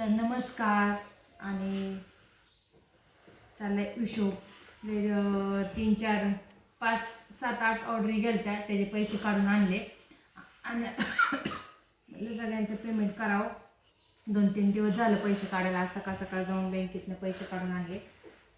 तर नमस्कार आणि चाललाय हिशोब ले- तीन चार पाच सात आठ ऑर्डरी गेलत्या त्याचे पैसे काढून आणले. आणि सगळ्यांचं पेमेंट करावं. दोन तीन दिवस झालं पैसे काढायला. आज सकाळ सकाळ जाऊन बँकेतनं पैसे काढून आणले.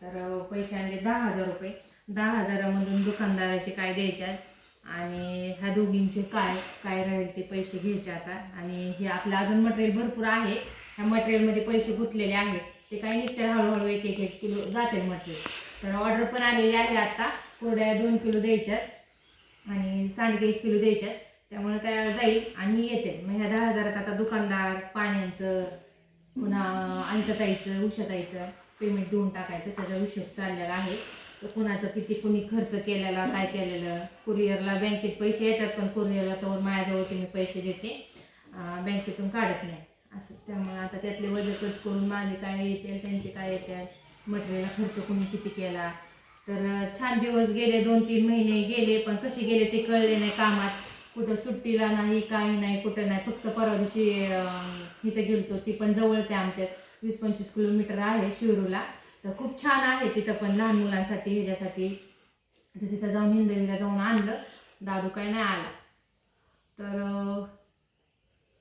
तर पैसे आणले दहा हजार रुपये. दहा हजारामधून दुकानदाराचे काय द्यायचे आहेत आणि ह्या दोघींचे काय काय राहील ते पैसे घ्यायचे आता. आणि हे आपलं अजून मटेरियल भरपूर आहे. ह्या मटेरियलमध्ये पैसे गुंतलेले आहेत. ते काही निघते हळूहळू एक एक एक किलो जाते मटेरियल तर ऑर्डर पण आलेली आहे आता. कोरड्या दोन किलो द्यायच्यात आणि सांडगे एक किलो द्यायच्यात. त्यामुळे काय जाईल आणि येते. मग ह्या दहा हजारात आता दुकानदार पाण्याचं पुन्हा अंतताईचं उषाताईचं पेमेंट देऊन टाकायचं. त्याचा हिशोब चाललेला आहे. तर कुणाचं किती कुणी खर्च केलेला काय केलेलं? कुरिअरला बँकेत पैसे येतात पण कुरिअरला तर माझ्याजवळचे मी पैसे देते. बँकेतून काढत नाही. असं. त्यामुळे आता त्यातले वजन कट करून माझे काय येते त्यांचे काय येते मटेरियल खर्च कुणी किती केला. तर छान दिवस गेले दोन तीन महिने गेले पण कसे गेले ते कळले नाही कामात. कुठं सुट्टीला नाही काही नाही कुठं नाही. फक्त परवा दिवशी इथं गेलतो ती पण जवळच आहे आमच्या. वीस पंचवीस किलोमीटर आहे शिरूला तर खूप छान आहे तिथं पण लहान मुलांसाठी ह्याच्यासाठी. तर तिथं जाऊन हिंदवीला जाऊन आणलं. दादू काय नाही आला. तर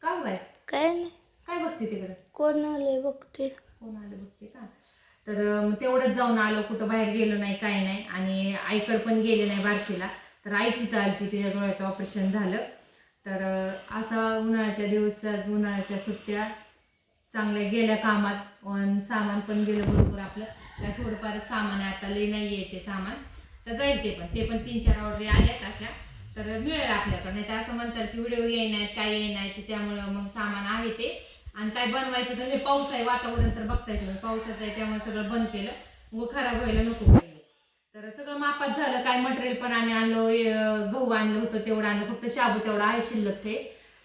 काय बाय काय नाही बघते तिकडं? कोण आले बघते. कोण आलं बघते का? तर तेवढंच जाऊन आलो. कुठं बाहेर गेलो नाही काही नाही. आणि आईकडे पण गेले नाही बार्शीला. तर आईच इथं आली तिच्या डोळ्याचं ऑपरेशन झालं. तर असा उन्हाळ्याच्या दिवसात उन्हाळ्याच्या सुट्ट्या चांगल्या गेल्या कामात. सामान पण गेलं बरोबर आपलं. काय थोडंफार सामान आहे आता लई नाही आहे ते सामान. तर जाईल ते पण. ते पण तीन चार ऑर्डर आल्यात अशा. तर मिळेल आपल्याकडे. नाही तर असं म्हणचाल की व्हिडिओ नाहीत काय तर त्यामुळं मग सामान आहे ते. आणि काय बनवायचं तर हे पाऊस आहे वातावरण तर बघताय तुम्ही. पावसाचं आहे त्यामुळे सगळं बंद केलं. व खराब व्हायला नको तर सगळं मापात झालं काय मटेरियल पण आम्ही आणलं गहू आणलं होतं तेवढं आणलं. फक्त शाबू तेवढा आहे शिल्लक ते.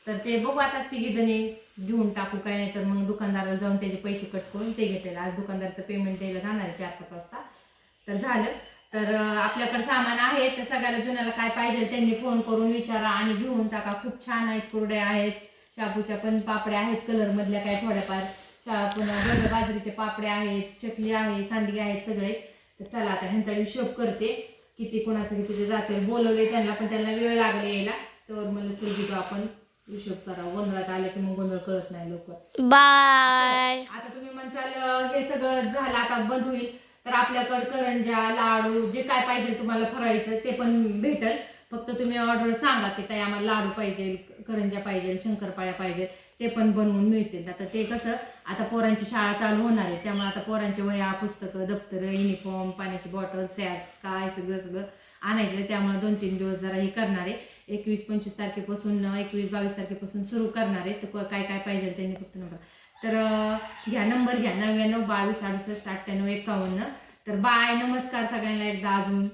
तर ते बघू आता तिघी जणी घेऊन टाकू काय नाही तर मग दुकानदाराला जाऊन त्याचे पैसे कट करून ते घेतलेलं आज दुकानदारचं पेमेंट द्यायला जाणार आहे चार पाच वाजता. तर झालं. तर आपल्याकडे सामान आहे. तर सगळ्याला जुन्याला काय पाहिजे त्यांनी फोन करून विचारा आणि घेऊन टाका. खूप छान आहेत कुरड्या आहेत. शाबूच्या पण पापड्या आहेत कलर मधल्या काय थोड्याफार. शा पुन्हा गड बाजरीचे पापड्या आहेत चकली आहे सांडगे आहेत सगळे. तर चला आता ह्यांचा हिशोब करते किती कोणाचं किती ते जाते बोलवले त्यांना पण त्यांना वेळ लागले यायला. तर मला चल घेतो आपण. हिशोब करा गोंधळात आलं की मग गोंधळ कळत नाही लवकर. बाय. आता तुम्ही म्हणसाल अं, हे सगळं झालं आता बंद होईल. तर आपल्याकडे करंजा लाडू जे काय पाहिजे तुम्हाला फरायचं ते पण भेटल. फक्त तुम्ही ऑर्डर सांगा की ताई आम्हाला लाडू पाहिजे. करंज्या पाहिजे शंकरपाळ्या पाहिजेत ते पण बनवून मिळतील. आता ते कसं आता पोरांची शाळा चालू होणार आहे त्यामुळे आता पोरांची वया पुस्तकं दप्तरं युनिफॉर्म पाण्याची बॉटल सॅक्स काय सगळं सगळं आणायचं आहे. त्यामुळे दोन तीन दिवस जरा हे करणार आहे. एकवीस पंचवीस तारखेपासून एकवीस बावीस तारखेपासून सुरू करणार आहे. तर काय काय पाहिजे त्यांनी फक्त नंबर. तर घ्या नंबर घ्या. नव्याण्णव बावीस अडुसष्ट अठ्ठ्याण्णव एकावन्न. तर बाय नमस्कार सगळ्यांना एकदा अजून.